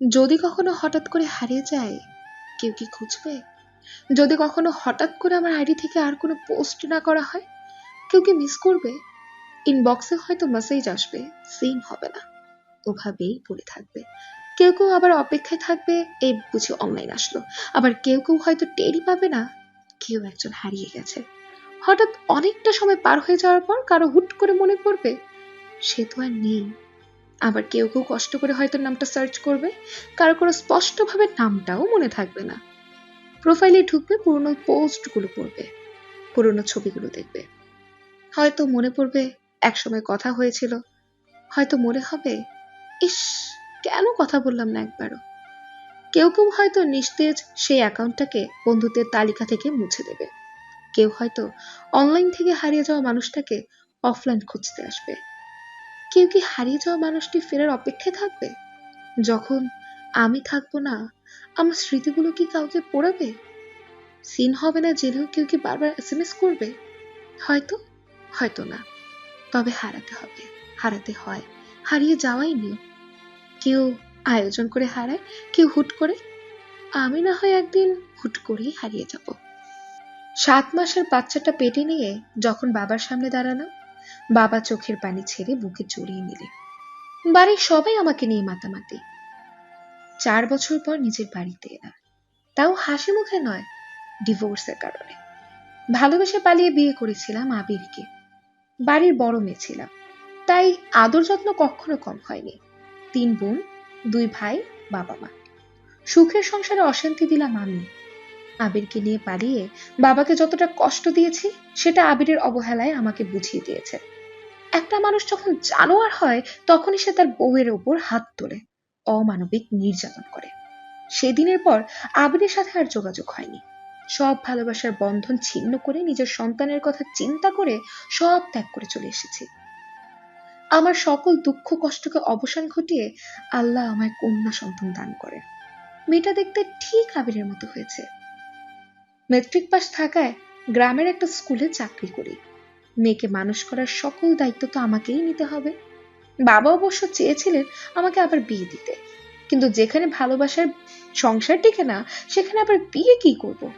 যদি কখনো হঠাৎ করে হারিয়ে যায়, কেউ কি খুঁজবে? যদি কখনো হঠাৎ করে আমার আইডি থেকে আর কোনো পোস্ট না করা হয়, কেউ কি মিস করবে? ইনবক্সে হয়তো মেসেজ আসবে সিন হবে না। ওভাবেই পড়ে থাকবে। কেউ কেউ আবার অপেক্ষায় থাকবে, এই বুঝি অনলাইন আসলো। আবার কেউ কেউ হয়তো টেরই পাবে না, কেউ একজন হারিয়ে গেছে। হঠাৎ অনেকটা সময় পার হয়ে যাওয়ার পর কারও হুট করে মনে পড়বে, সে তো আর নেই। আবার কেউ কেউ কষ্ট করে হয়তো নামটা সার্চ করবে। কারও কারও স্পষ্টভাবে নামটাও মনে থাকবে না। প্রোফাইলে ঢুকবে, পুরনো পোস্টগুলো পড়বে, পুরনো ছবিগুলো দেখবে। হয়তো মনে পড়বে, একসময় কথা হয়েছিল। হয়তো মনে হবে, ইস, কেন কথা বললাম না একবারও? কেউ কেউ হয়তো নিস্তেজ সেই অ্যাকাউন্টটাকে বন্ধুদের তালিকা থেকে মুছে দেবে। কেউ হয়তো অনলাইন থেকে হারিয়ে যাওয়া মানুষটাকে অফলাইন খুঁজতে আসবে। কেউ কি হারিয়ে যাওয়া মানুষটি ফেরার অপেক্ষায় থাকবে? যখন আমি থাকব না, আমার স্মৃতিগুলো কি কাউকে পড়াবে? সিন হবে না জেনেও কেউ কি বারবার এস এম এস করবে? হয়তো হয়তো না। তবে হারাতে হবে, হারাতে হয়, হারিয়ে যাওয়াই নিয়ম। কেউ আয়োজন করে হারায়, কেউ হুট করে। আমি না হয় একদিন হুট করেই হারিয়ে যাব। সাত মাসের বাচ্চাটা পেটে নিয়ে যখন বাবার সামনে দাঁড়ানো বাবা চোখের পানি ছেড়ে বুকে জড়িয়ে নিলে। বাড়ির সবাই আমাকে নিয়ে মাতামাতি। চার বছর পর নিজের বাড়িতে এলাম। তাও হাসি মুখে নয় ডিভোর্সের কারণে। ভালোবেসে পালিয়ে বিয়ে করেছিলাম আবিরকে। বাড়ির বড় মেয়ে ছিলাম। তাই আদর যত্ন কখনো কম হয়নি। তিন বোন, দুই ভাই বাবা মা সুখের সংসারে অশান্তি দিলাম আমি। আবিরকে নিয়ে পালিয়ে বাবাকে যতটা কষ্ট দিয়েছি, সেটা আবিরের অবহেলায় আমাকে বুঝিয়ে দিয়েছে। একটা মানুষ যখন জানোয়ার হয়, তখনই সে তার বউয়ের ওপর হাত তোলে, অমানবিক নির্যাতন করে। সেদিনের পর আবিরের সাথে আর যোগাযোগ হয়নি। সব ভালোবাসার বন্ধন ছিন্ন করে নিজের সন্তানের কথা চিন্তা করে সব ত্যাগ করে চলে এসেছি। আমার সকল দুঃখ কষ্টকে অবসান ঘটিয়ে আল্লাহ আমায় কন্যা সন্তান দান করে। মেয়েটা দেখতে ঠিক আবিরের মতো হয়েছে। মেট্রিক পাস থাকায় গ্রামের একটা স্কুলে চাকরি করি। মেয়েকে মানুষ করার সকল দায়িত্ব তো আমাকেই নিতে হবে। বাবা অবশ্য চেয়েছিলেন আমাকে আবার বিয়ে দিতে। কিন্তু যেখানে ভালোবাসার সংসার টিকে না, সেখানে আবার বিয়ে কি করব?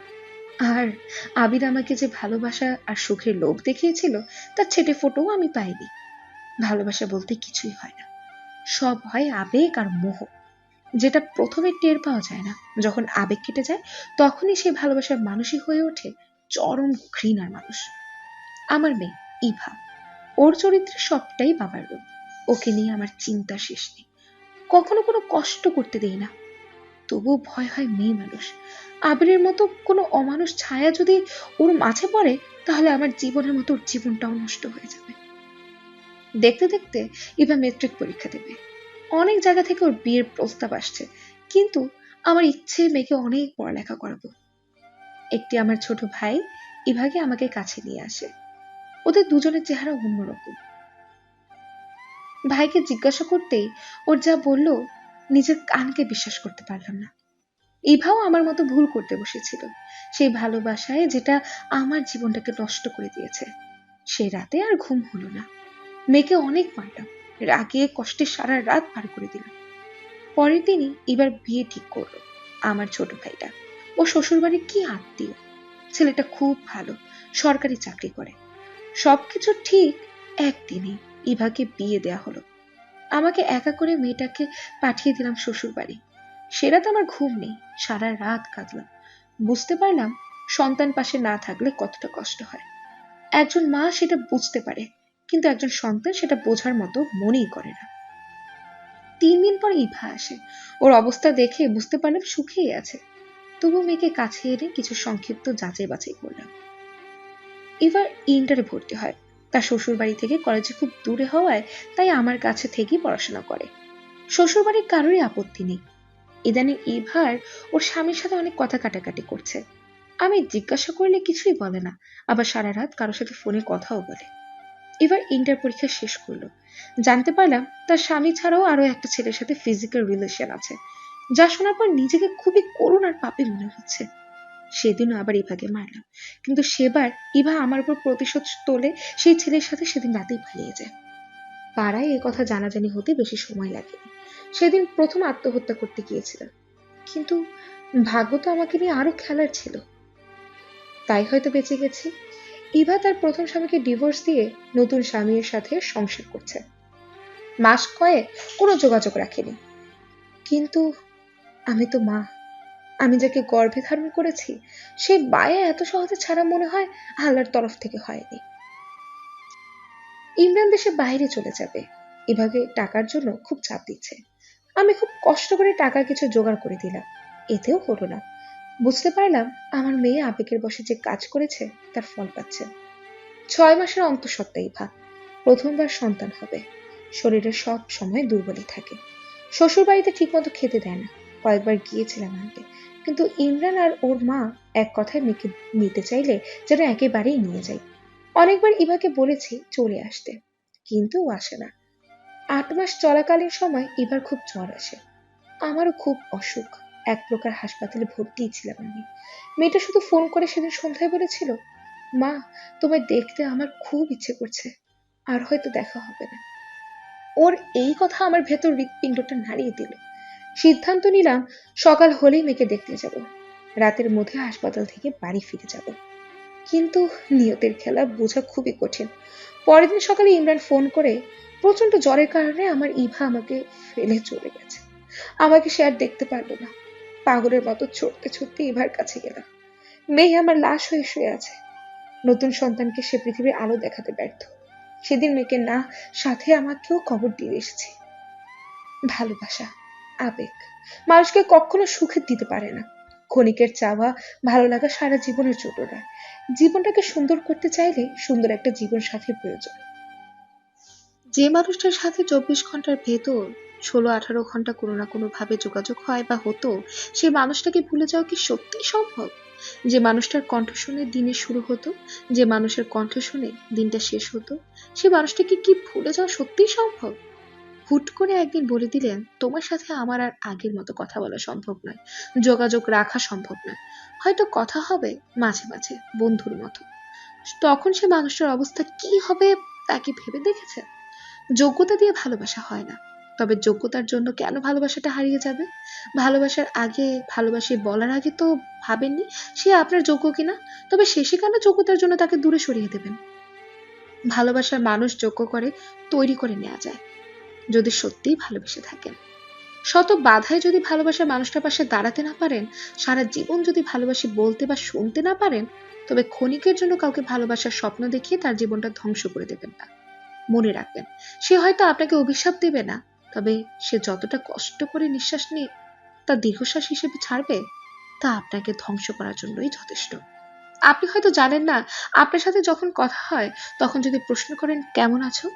আর আবির আমাকে যে ভালোবাসা আর সুখের লোভ দেখিয়েছিল, তার ছেটে ফোটোও আমি পাইনি। ভালোবাসা বলতে কিছুই হয় না। সব হয় আবেগ আর মোহ। যেটা প্রথমে টের পাওয়া যায় না। যখন আবেগ কেটে যায়, তখনই সে ভালোবাসার মানুষই হয়ে ওঠে চরম ঘৃণার মানুষ। আমার মেয়ে, ইভা। ওর চরিত্রে সবটাই বাবার রূপ। ওকে নিয়ে আমার চিন্তা শেষ নেই। কখনো কোনো কষ্ট করতে দেই না। তবুও ভয় হয় মেয়ে মানুষ। আবিরের মতো কোনো অমানুষ ছায়া যদি ওর মাঝে পড়ে, তাহলে আমার জীবনের মতো ওর জীবনটাও নষ্ট হয়ে যাবে। দেখতে দেখতে ইভা মেট্রিক পরীক্ষা দেবে। অনেক জায়গা থেকে ওর বিয়ের প্রস্তাব আসছে। কিন্তু আমার ইচ্ছে মেয়েকে অনেক পড়ালেখা করাবো। একটি আমার ছোট ভাই ইভাকে আমাকে কাছে নিয়ে আসে। ওদের দুজনের চেহারা অন্যরকম। ভাইকে জিজ্ঞাসা করতেই ওর যা বলল, নিজের কানকে বিশ্বাস করতে পারলাম না। ইভাও আমার মতো ভুল করতে বসেছিল। সেই ভালোবাসায় যেটা আমার জীবনটাকে নষ্ট করে দিয়েছে। সেই রাতে আর ঘুম হলো না। মেয়েকে অনেক মারলাম। রাগে কষ্টে সারা রাত পার করে দিলাম পরের দিনই এবার বিয়ে ঠিক করল, আমার ছোট ভাইটা। ও শ্বশুরবাড়ি কি আত্মীয়? ছেলেটা খুব ভালো, সরকারি চাকরি করে। সবকিছু ঠিক একদিনই ইভাকে বিয়ে দেয়া হলো। আমাকে একা করে মেয়েটাকে পাঠিয়ে দিলাম শ্বশুর বাড়ি রাত আমার ঘুম নেই, সারা রাত কাঁদলাম। বুঝতে পারলাম সন্তান পাশে না থাকলে কতটা কষ্ট হয়। একজন মা সেটা বুঝতে পারে কিন্তু একজন সন্তান সেটা বোঝার মতো মনেই করে না। তিন দিন পর ইভা আসে। ওর অবস্থা দেখে বুঝতে পারলাম সুখেই আছে। তবু মেয়েকে কাছে এনে কিছু সংক্ষিপ্ত যাচাই বাছাই করলাম। এবার ইন্টারে ভর্তি হয়। তার শ্বশুর বাড়ি থেকে কলেজে খুব দূরে হওয়ায় তাই আমার কাছে থেকেই পড়াশোনা করে। শ্বশুর বাড়ির কারোরই আপত্তি নেই। ইদানিং ইভার ওর স্বামীর সাথে অনেক কথা কাটাকাটি করছে। আমি জিজ্ঞাসা করলে কিছুই বলে না। আবার সারা রাত কারোর সাথে ফোনে কথাও বলে। এবার ইন্টার পরীক্ষা শেষ করল। জানতে পারলাম তার স্বামী ছাড়াও আরও একটা ছেলের সাথে ফিজিক্যাল রিলেশন আছে। যা শোনার পর নিজেকে খুবই করুণ আর পাপি মনে হচ্ছে। সেদিনও আবার ইভাকে মারলাম। কিন্তু সেবার ইভা আমার উপর প্রতিশোধ তোলে সেই ছেলের সাথে সেদিন রাতেই পালিয়ে যায়। পাড়ায় এ কথা জানাজানি হতে বেশি সময় লাগেনি সেদিন প্রথম আত্মহত্যা করতে গিয়েছিলাম। কিন্তু ভাগ্য তো আমাকে নিয়ে আরও খেলার ছিল। তাই হয়তো বেঁচে গেছি। ইভা তার প্রথম স্বামীকে ডিভোর্স দিয়ে নতুন স্বামীর সাথে সংসার করছে। মাস কয়েক কোনো যোগাযোগ রাখেনি। কিন্তু আমি তো মা। আমি যাকে গর্ভে ধারণ করেছি, সেই বায়ে এত সহজে ছাড়া মনে হয় আল্লাহর তরফ থেকে হয়নি। ইমরান দেশে বাইরে চলে যাবে। এভাবে টাকার জন্য খুব চাপ দিচ্ছে। আমি খুব কষ্ট করে টাকা কিছু জোগাড় করে দিলাম। এতেও হলো না। বুঝতে পারলাম আমার মেয়ে আবেগের বসে যে কাজ করেছে, তার ফল পাচ্ছে। ছয় মাসের অন্তঃসত্ত্বা ইভা প্রথমবার সন্তান হবে। শরীরে সব সময় দুর্বলই থাকে। শ্বশুর বাড়িতে ঠিকমতো খেতে দেয় না। কয়েকবার গিয়েছিলাম আনতে। কিন্তু ইমরান আর ওর মা এক কথায় মেয়েকে নিতে চাইলে যেন একেবারেই নিয়ে যাই অনেকবার ইভাকে বলেছি চলে আসতে। কিন্তু ও আসে না। আট মাস চলাকালীন সময় এবার খুব জ্বর আসে। আমারও খুব অসুখ। এক প্রকার হাসপাতালে ভর্তিই ছিলাম আমি। মেয়েটা শুধু ফোন করে সেদিন সন্ধ্যায় বলেছিল, মা, তোমায় দেখতে আমার খুব ইচ্ছে করছে, আর হয়তো দেখা হবে না। ওর এই কথা আমার ভেতর হৃৎপিণ্ডটা নাড়িয়ে দিল। সিদ্ধান্ত নিলাম, সকাল হলেই মেয়েকে দেখতে যাব। রাতের মধ্যে হাসপাতাল থেকে বাড়ি ফিরে যাব। কিন্তু নিয়তের খেলা বোঝা খুবই কঠিন। পরের দিন সকালে ইমরান ফোন করে প্রচণ্ড জ্বরের কারণে আমার ইভা আমাকে ফেলে চলে গেছে। আমাকে সে আর দেখতে পারল না। পাগলের মতো ছুটতে ছুটতে ইভার কাছে গেলাম মেয়ে আমার লাশ হয়ে শুয়ে আছে। নতুন সন্তানকে সে পৃথিবীর আলো দেখাতে ব্যর্থ। সেদিন মেয়েকে না, সাথে আমাকেও খবর দিয়ে এসেছি। ভালোবাসা, আবেগ, মানুষকে কখনো সুখে দিতে পারে না। ক্ষণিকের চাওয়া, ভালো লাগা সারা জীবনের জন্য নয় জীবনটাকে সুন্দর করতে চাইলে সুন্দর একটা জীবন সাথীর প্রয়োজন। যে মানুষটার সাথে চব্বিশ ঘণ্টার ভেতর ষোলো আঠারো ঘণ্টা কোনো না কোনো ভাবে যোগাযোগ হয় বা হতো সেই মানুষটাকে ভুলে যাওয়া কি সত্যি সম্ভব? যে মানুষটার কণ্ঠ শুনে দিনের শুরু হতো, যে মানুষের কণ্ঠ শুনে দিনটা শেষ হতো, সে মানুষটাকে কি ভুলে যাওয়া সত্যিই সম্ভব? হুট করে একদিন বলে দিলেন, তোমার সাথে আমার আর আগের মতো কথা বলা সম্ভব নয়, যোগাযোগ রাখা সম্ভব নয়। হয়তো কথা হবে মাঝে মাঝে, বন্ধুর মতো। তখন সে মানুষটার অবস্থা কি হবে তা কি ভেবে দেখেছে যোগ্যতা দিয়ে ভালোবাসা হয় না। তবে যোগ্যতার জন্য কেন ভালোবাসাটা হারিয়ে যাবে? ভালোবাসার আগে ভালোবাসি বলার আগে তো ভাবেননি সে আপনার যোগ্য কিনা? তবে শেষে কেন যোগ্যতার জন্য তাকে দূরে সরিয়ে দেবেন? ভালোবাসার মানুষ যোগ্য করে তৈরি করে নেওয়া যায়, যদি সত্যিই ভালোবেসে থাকেন। শত বাধায় যদি ভালোবাসার মানুষটার পাশে দাঁড়াতে না পারেন, সারা জীবন যদি ভালোবাসি বলতে বা শুনতে না পারেন, তবে ক্ষণিকের জন্য কাউকে ভালোবাসার স্বপ্ন দেখিয়ে তার জীবনটা ধ্বংস করে দেবেন না। মনে রাখবেন, সে হয়তো আপনাকে অভিশাপ দেবে না তবে সে যতটা কষ্ট করে নিঃশ্বাস নিয়ে তা দীর্ঘশ্বাস হিসেবে ছাড়বে, তা আপনাকে ধ্বংস করার জন্যই যথেষ্ট। আপনি হয়তো জানেন না, আপনার সাথে যখন কথা হয়, তখন যদি প্রশ্ন করেন, কেমন আছো?